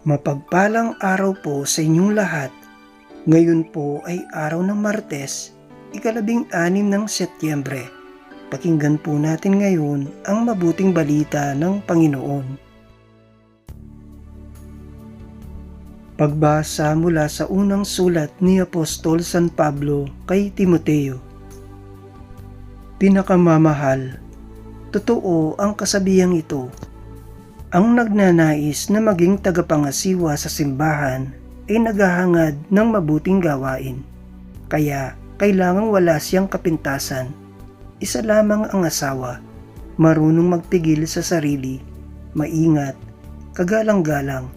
Mapagpalang araw po sa inyong lahat. Ngayon po ay araw ng Martes, ikalabing anim ng Setyembre. Pakinggan po natin ngayon ang mabuting balita ng Panginoon. Pagbasa mula sa unang sulat ni Apostol San Pablo kay Timoteo. Pinakamamahal, totoo ang kasabihang ito ang nagnanais na maging tagapangasiwa sa simbahan ay naghahangad ng mabuting gawain. Kaya kailangang wala siyang kapintasan. Isa lamang ang asawa, marunong magpigil sa sarili, maingat, kagalang-galang,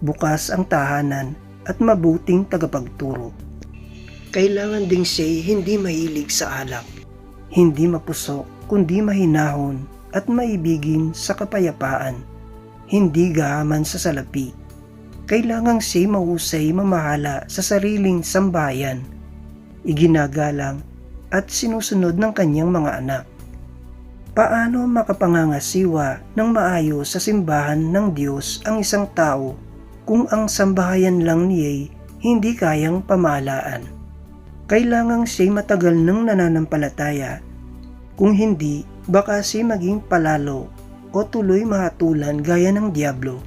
bukas ang tahanan at mabuting tagapagturo. Kailangan ding siya hindi mahilig sa alak, hindi mapusok kundi mahinahon at maibigin sa kapayapaan hindi gahaman sa salapi. Kailangang siya mahusay mamahala sa sariling sambayan, iginagalang at sinusunod ng kanyang mga anak. Paano makapangangasiwa ng maayos sa simbahan ng Diyos ang isang tao kung ang sambahayan lang niya'y hindi kayang pamahalaan? Kailangang siya matagal ng nananampalataya. Kung hindi, baka siya maging palalo o tuloy mahatulan gaya ng Diablo.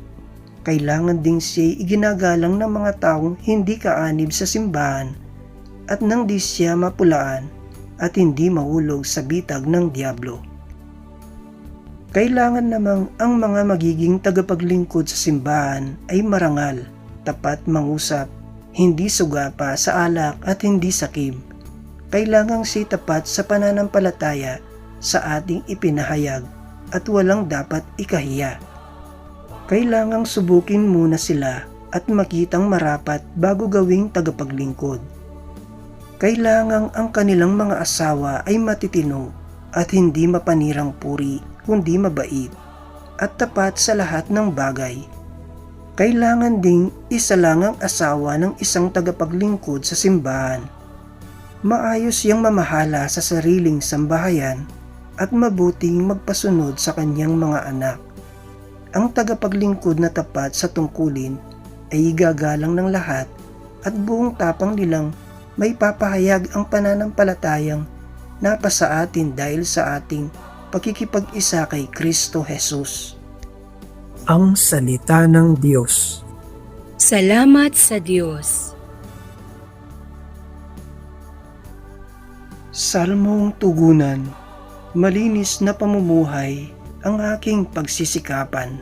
Kailangan ding siya iginagalang ng mga taong hindi kaanib sa simbahan at nang di siya mapulaan at hindi mahulog sa bitag ng Diablo. Kailangan namang ang mga magiging tagapaglingkod sa simbahan ay marangal, tapat mangusap, hindi sugapa sa alak at hindi sakim. Kailangang si tapat sa pananampalataya sa ating ipinahayag at walang dapat ikahiya. Kailangang subukin muna sila at makitang marapat bago gawing tagapaglingkod. Kailangang ang kanilang mga asawa ay matitino at hindi mapanirang puri kundi mabait at tapat sa lahat ng bagay. Kailangan ding isa lang ang asawa ng isang tagapaglingkod sa simbahan. Maayos yang mamahala sa sariling sambahayan at mabuting magpasunod sa kanyang mga anak. Ang tagapaglingkod na tapat sa tungkulin ay igagalang ng lahat at buong tapang nilang may papahayag ang pananampalatayang napasa atin dahil sa ating pagkikipag-isa kay Kristo Jesus. Ang Salita ng Diyos Salamat sa Diyos. Salmong Tugunan malinis na pamumuhay ang aking pagsisikapan.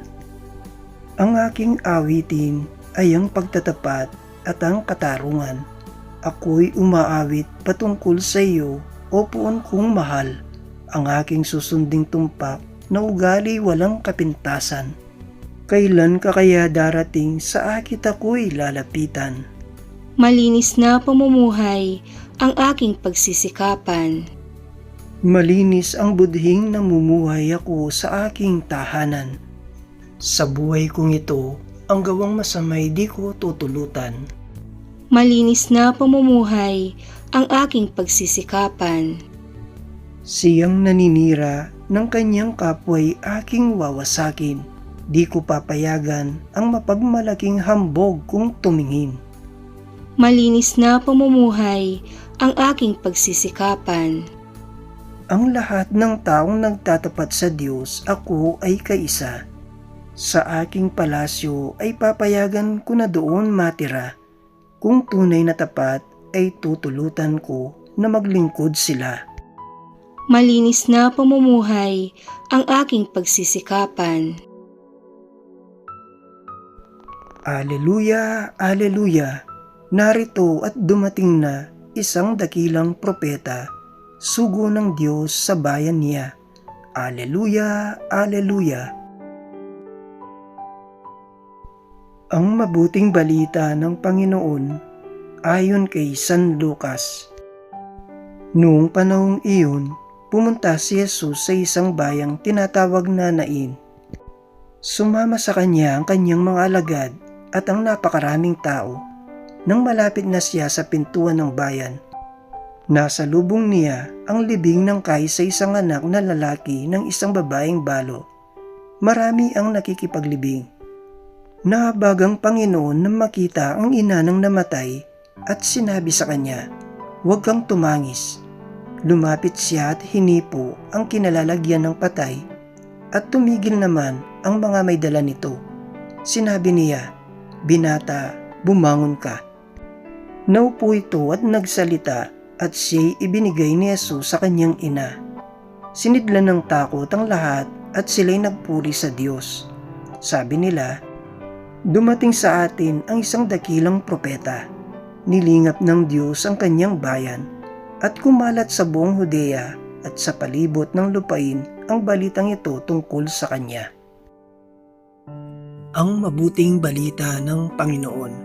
Ang aking awitin ay ang pagtatapat at ang katarungan. Ako'y umaawit patungkol sa iyo, o puon kong mahal, ang aking susunding tumpak na ugali walang kapintasan. Kailan ka kaya darating sa akit ako'y lalapitan? Malinis na pamumuhay ang aking pagsisikapan. Malinis ang budhing namumuhay ako sa aking tahanan. Sa buhay kong ito, ang gawang masamay di ko tutulutan. Malinis na pamumuhay ang aking pagsisikapan. Siyang naninira ng kanyang kapwa'y aking wawasakin. Di ko papayagan ang mapagmalaking hambog kung tumingin. Malinis na pamumuhay ang aking pagsisikapan. Ang lahat ng taong nagtatapat sa Diyos, ako ay kaisa. Sa aking palasyo ay papayagan ko na doon matira. Kung tunay na tapat ay tutulutan ko na maglingkod sila. Malinis na pamumuhay ang aking pagsisikapan. Aleluya, aleluya. Narito at dumating na isang dakilang propeta sugo ng Diyos sa bayan niya. Aleluya, Aleluya. Ang mabuting balita ng Panginoon ayon kay San Lucas. Noong panahong iyon, pumunta si Jesus sa isang bayang tinatawag na Nain. Sumama sa kanya ang kanyang mga alagad at ang napakaraming tao. Nang malapit na siya sa pintuan ng bayan, Nasa lubong niya ang libing ng kahit sa isang anak na lalaki ng isang babaeng balo. Marami ang nakikipaglibing. Nahabagang Panginoon na makita ang ina ng namatay at sinabi sa kanya, Huwag kang tumangis. Lumapit siya at hinipo ang kinalalagyan ng patay at tumigil naman ang mga may dala nito. Sinabi niya, Binata, bumangon ka. Naupo ito at nagsalita at siya'y ibinigay ni Jesus sa kanyang ina. Sinidlan ng takot ang lahat at sila'y nagpuri sa Diyos. Sabi nila, Dumating sa atin ang isang dakilang propeta. Nilingap ng Diyos ang kanyang bayan at kumalat sa buong Hudea at sa palibot ng lupain ang balitang ito tungkol sa kanya. Ang mabuting balita ng Panginoon.